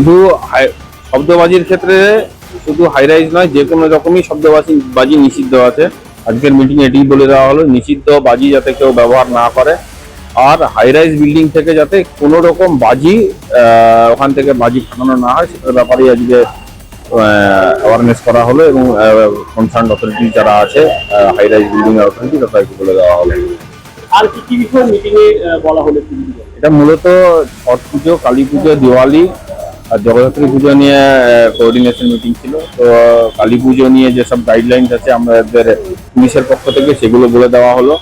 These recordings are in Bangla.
শুধু শব্দবাজির ক্ষেত্রে শুধু হাই রাইজ নয় যে কোনো রকমই শব্দবাজি বাজি নিষিদ্ধ আছে। আজকের মিটিং এটি বলে দেওয়া হলো নিষিদ্ধ বাজি যাতে কেউ ব্যবহার না করে আর হাই রাইজ বিল্ডিং থেকে যাতে কোনো রকম বাজি ওখান থেকে বাজি ফাটানো না হয় সেটার ব্যাপারে আজকে অ্যাওয়ারনেস করা হলো এবং কনসার্ন অথরিটি যারা আছে হাই রাইজ বিল্ডিং অথরিটি তাদেরকে বলে দেওয়া হলো। আর কি কি বিষয়ে মিটিং এ আহ, বলা হলো? এটা মূলত ছট পুজো কালী পুজো দিওয়ালি আর জগদ্ধাত্রী পুজো নিয়ে কোঅর্ডিনেশন মিটিং ছিল। তো কালী পুজো নিয়ে যেসব গাইডলাইনস আছে আমাদের পুলিশের পক্ষ থেকে সেগুলো বলে দেওয়া হলো।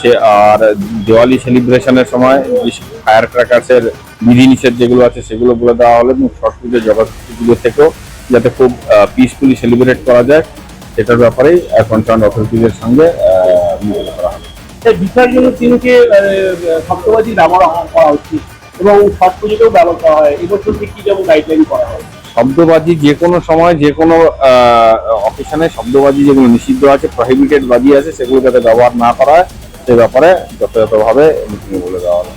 সে, আর দিওয়ালি সেলিব্রেশনের সময় ফায়ার ক্র্যাকার্সের বিধিনিষেধ যেগুলো আছে সেগুলো বলে দেওয়া হলো এবং ছট পুজো, জগদ্ধাত্রী পুজো থেকেও যাতে খুব পিসফুলি সেলিব্রেট করা যায়, সেটার ব্যাপারেই এখন কনসার্ন অথরিটিদের সঙ্গে করা হবে এই বিসর্জনের দিনকে শব্দবাজি ব্যবহার করা উচিত। এবং ছট পুজোতেও ব্যবহার করা হয়। এবছর থেকে কি যেমন গাইডলাইন করা হয়? শব্দবাজি যে কোনো সময় যে কোনো অকেশনে শব্দবাজি যেগুলো নিষিদ্ধ আছে প্রহিবিটেড বাজি আছে সেগুলো যাতে ব্যবহার না করা হয়, সে ব্যাপারে যথাযথভাবে মিটিংয়ে বলে দেওয়া হলো